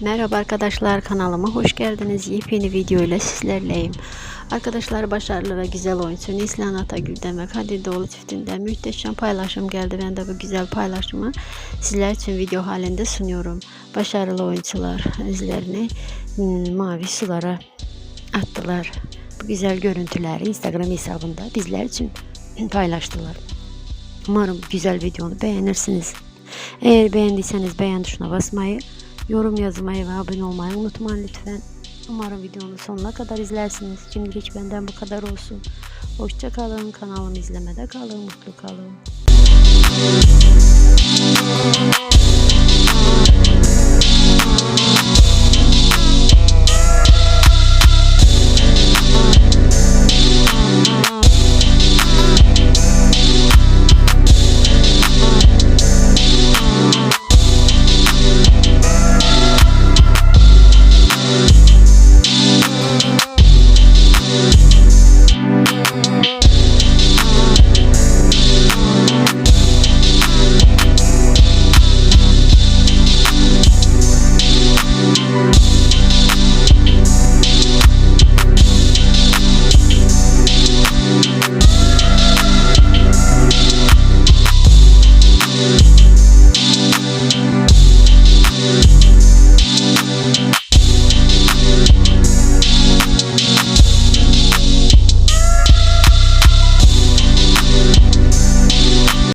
Merhaba arkadaşlar kanalıma hoş geldiniz. Yepyeni video ile sizlerleyim. Arkadaşlar başarılı ve güzel oyuncu Neslihan Atagül demek Kadir Doğulu çiftinden muhteşem paylaşım geldi. Ben de bu güzel paylaşımı sizler için video halinde sunuyorum. Başarılı oyuncular izlerini hmm, mavi sulara attılar. Bu güzel görüntüleri Instagram hesabında bizler için paylaştılar. Umarım güzel videonu beğenirsiniz. Eğer beğendiyseniz beğen tuşuna basmayı, yorum yazmayı ve abone olmayı unutmayın lütfen. Umarım videonun sonuna kadar izlersiniz. Şimdilik benden bu kadar olsun. Hoşça kalın. Kanalımı izlemede kalın. Mutlu kalın.